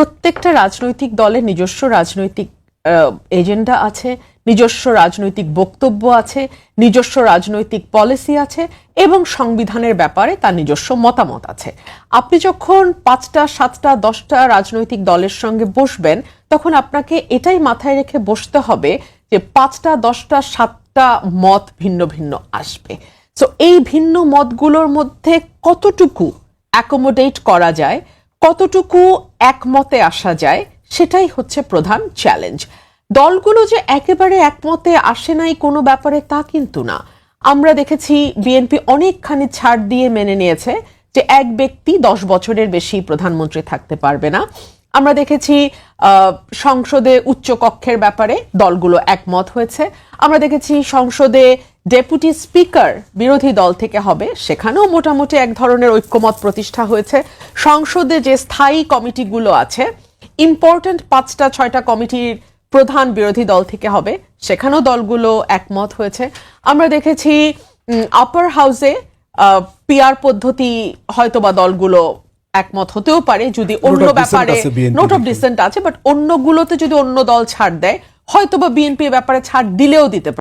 প্রত্যেকটা রাজনৈতিক দলের নিজস্ব রাজনৈতিক এজেন্ডা আছে, নিজস্ব রাজনৈতিক বক্তব্য আছে, নিজস্ব রাজনৈতিক পলিসি আছে এবং সংবিধানের ব্যাপারে তার নিজস্ব মতামত আছে। আপনি যখন পাঁচটা, সাতটা, দশটা রাজনৈতিক দলের সঙ্গে বসবেন, তখন আপনাকে এটাই মাথায় রেখে বসতে হবে যে পাঁচটা, দশটা, সাতটা মত ভিন্ন ভিন্ন আসবে। তো এই ভিন্ন মতগুলোর মধ্যে কতটুকু অ্যাকোমোডেট করা যায় কতটুকু একমতে আসা যায় সেটাই হচ্ছে প্রধান চ্যালেঞ্জ দলগুলো যে একেবারে একমতে আসে নাই কোনো ব্যাপারে তা কিন্তু না। আমরা দেখেছি বিএনপি অনেকখানি ছাড় দিয়ে মেনে নিয়েছে যে এক ব্যক্তি দশ বছরের বেশি প্রধানমন্ত্রী থাকতে পারবে না। আমরা দেখেছি সংসদে উচ্চ কক্ষের ব্যাপারে দলগুলো একমত হয়েছে। আমরা দেখেছি সংসদে ডেপুটি স্পিকার বিরোধী দল থেকে হবে। সেখানেও মোটামুটি এক ধরনের ঐক্যমত প্রতিষ্ঠা হয়েছে। সংসদে যে স্থায়ী কমিটিগুলো আছে ইম্পর্ট্যান্ট পাঁচটা ছয়টা কমিটির প্রধান বিরোধী দল থেকে হবে। সেখানেও দলগুলো একমত হয়েছে। আমরা দেখেছি আপার হাউসে পিআর পদ্ধতি হয়তোবা দলগুলো একমত হতেও পারে। যদি অন্য ব্যাপারে নোট অফ। ডিসেন্ট আছে বাট অন্যগুলোতে যদি অন্য দল ছাড় দেয় হয়তোবা বিএনপি ব্যাপারে ছাড় দিলেও দিতে পারে।